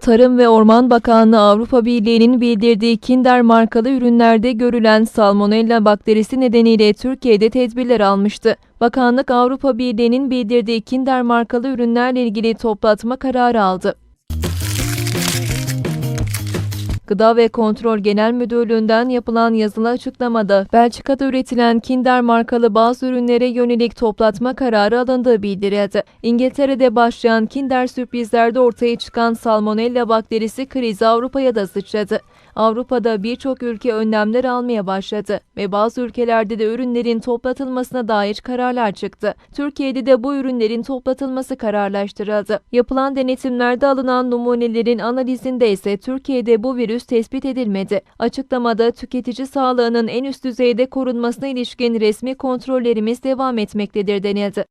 Tarım ve Orman Bakanlığı Avrupa Birliği'nin bildirdiği Kinder markalı ürünlerde görülen salmonella bakterisi nedeniyle Türkiye'de tedbirler almıştı. Bakanlık Avrupa Birliği'nin bildirdiği Kinder markalı ürünlerle ilgili toplatma kararı aldı. Gıda ve Kontrol Genel Müdürlüğü'nden yapılan yazılı açıklamada Belçika'da üretilen Kinder markalı bazı ürünlere yönelik toplatma kararı alındığı bildirildi. İngiltere'de başlayan Kinder sürprizlerde ortaya çıkan salmonella bakterisi krizi Avrupa'ya da sıçradı. Avrupa'da birçok ülke önlemler almaya başladı ve bazı ülkelerde de ürünlerin toplatılmasına dair kararlar çıktı. Türkiye'de de bu ürünlerin toplatılması kararlaştırıldı. Yapılan denetimlerde alınan numunelerin analizinde ise Türkiye'de bu virüs tespit edilmedi. Açıklamada tüketici sağlığının en üst düzeyde korunmasına ilişkin resmi kontrollerimiz devam etmektedir denildi.